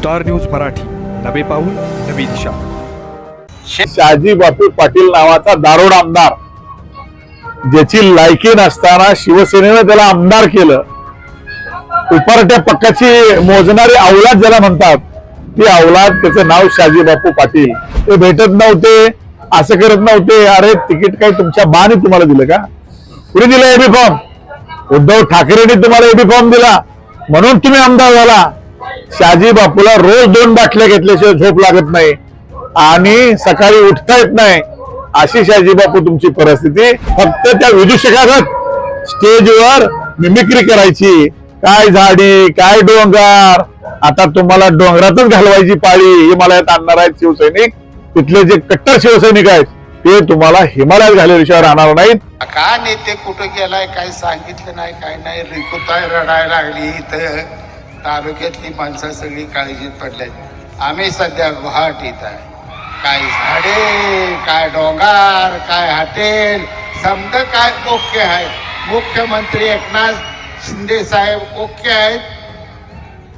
Star news Marathi. नवे पाऊल नवी दिशा. शहाजी बापू पाटील नावाचा दारोड आमदार ज्याची लायकी नसताना शिवसेनेनं त्याला आमदार केलं. उपरट्या पक्काची मोजणारी अवलाद ज्याला म्हणतात ती अवलाद त्याचं नाव शहाजी बापू पाटील. ते भेटत नव्हते असं करत नव्हते. अरे तिकीट काय तुमच्या बाने तुम्हाला दिलं का? कुणी दिलं एबी फॉर्म उद्धव ठाकरेंनी तुम्हाला एबी फॉर्म दिला. म्हणून तुम्ही आमदार झाला. शाजी बापूला रोज दोन बाटल्या घेतल्याशिवाय झोप लागत नाही आणि सकाळी उठता येत नाही अशी शाजी बापू तुमची परिस्थिती. फक्त त्या विदूषकात स्टेजवर मिमिक्री करायची. काय झाडी काय डोंगर? आता तुम्हाला डोंगरातच घालवायची पाळी हे मला यात आणणार आहेत शिवसैनिक. तिथले जे कट्टर शिवसैनिक आहेत ते तुम्हाला हिमालयात घालवल्याशिवाय राहणार नाहीत. का नेते कुठं गेलाय काय सांगितलं नाही काय नाही? रिकुताय रडायला लागली इथं. तालुक्यातली माणसं सगळी काळजीत पडल्यात. आम्ही सध्या गुवाहाटीत आहे. काय झाडे काय डोंगर काय हॉटेल समजा काय ओके आहे मुख्यमंत्री एकनाथ शिंदे साहेब ओके आहेत.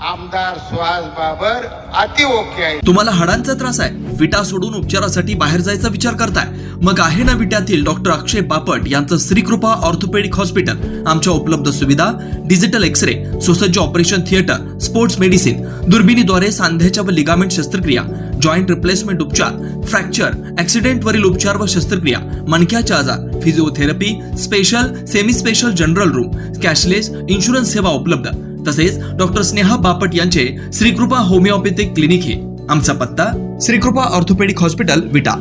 आमदार सुहास बाबर अति ओके आहे. तुम्हाला हाडांचा त्रास आहे. विटा सोडून उपचारासाठी बाहेर जायचा विचार करताय. मग आहे ना विट्यातील डॉक्टर अक्षय बापट यांचं श्रीकृपा ऑर्थोपेडिक हॉस्पिटल. आमच्या उपलब्ध सुविधा डिजिटल एक्सरे सुसज्ज ऑपरेशन थिएटर स्पोर्ट्स मेडिसिन दुर्बिणीद्वारे सांध्याच्या व लिगामेंट शस्त्रक्रिया जॉईंट रिप्लेसमेंट उपचार फ्रॅक्चर ऍक्सिडेंट वरील उपचार व शस्त्रक्रिया मणक्याच्या आजार physiotherapy special semi special general room cashless insurance सेवा उपलब्ध. तसेच डॉक्टर स्नेहा बापट यांचे श्रीकृपा होमिओपॅथिक क्लिनिक हे. आमचा पत्ता श्रीकृपा ऑर्थोपेडिक हॉस्पिटल विटा.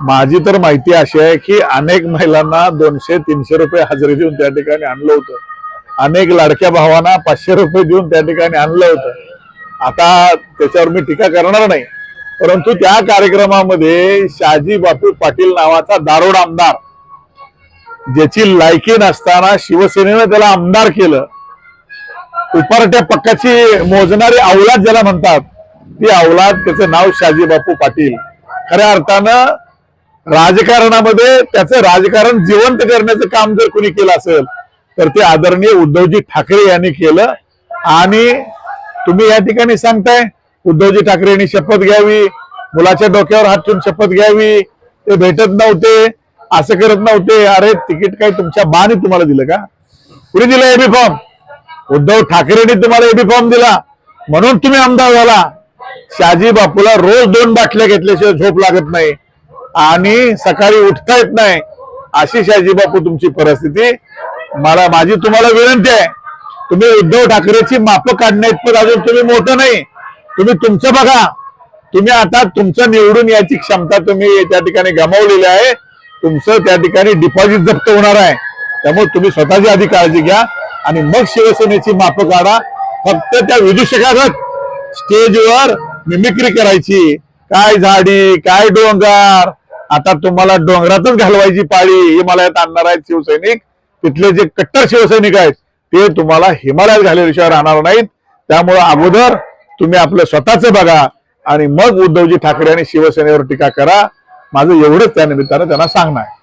माझी तर माहिती अशी आहे की अनेक महिलांना दोनशे तीनशे रुपये हजेरी देऊन त्या ठिकाणी आणलं होतं. अनेक लाडक्या भावांना पाचशे रुपये देऊन त्या ठिकाणी आणलं होतं. आता त्याच्यावर मी टीका करणार नाही. परंतु त्या कार्यक्रमामध्ये शाजी बापू पाटील नावाचा दारोड आमदार ज्याची लायकी नसताना शिवसेनेनं त्याला आमदार केलं. उपारट्या पक्काची मोजणारी अवलाद ज्याला म्हणतात ती अवलाद त्याचं नाव शाजी बापू पाटील. खऱ्या अर्थानं राजकारणामध्ये त्याचं राजकारण जिवंत करण्याचं काम जर कोणी केलं असेल तर ते आदरणीय उद्धवजी ठाकरे यांनी केलं. आणि तुम्ही या ठिकाणी सांगताय उद्धवजी ठाकरे यांनी शपथ घ्यावी मुलाच्या डोक्यावर हात ठेवून शपथ घ्यावी ते भेटत नव्हते असं करत नव्हते. अरे तिकीट काय तुमच्या बाने तुम्हाला दिलं का? कुणी दिलं एबी फॉर्म उद्धव ठाकरेंनी तुम्हाला एबी फॉर्म दिला. म्हणून तुम्ही आमदार झाला. शहाजी बापूला रोज दोन बाटल्या घेतल्याशिवाय झोप लागत नाही. आणि सकाळी उठता येत नाही. अशी शहाजी बापू तुमची परिस्थिती. मला माझी तुम्हाला विनंती आहे. तुम्ही उद्धव ठाकरेची माप काढण्या इतपत अजून तुम्ही मोठं नाही. तुम्ही तुमचं बघा. तुम्ही आता तुमचं निवडून याची क्षमता तुम्ही त्या ठिकाणी गमावलेली आहे. तुमचं त्या ठिकाणी डिपॉझिट जप्त होणार आहे. त्यामुळे तुम्ही स्वतःची आधी काळजी घ्या. आणि मग शिवसेनेची माप काढा फक्त त्या विदूषकागत स्टेजवर मिमिक्री करायची. काय झाडी काय डोंगर? आता तुम्हाला डोंगरातच घालवायची पाळी हे मला यात आणणार आहेत शिवसैनिक. तिथले जे कट्टर शिवसैनिक आहेत ते तुम्हाला हिमालयात घालवल्याशिवाय राहणार नाहीत. त्यामुळं अगोदर तुम्ही आपलं स्वतःच बघा आणि मग उद्धवजी ठाकरे आणि शिवसेनेवर टीका करा. माझं एवढंच त्या निमित्तानं त्यांना सांगणं आहे.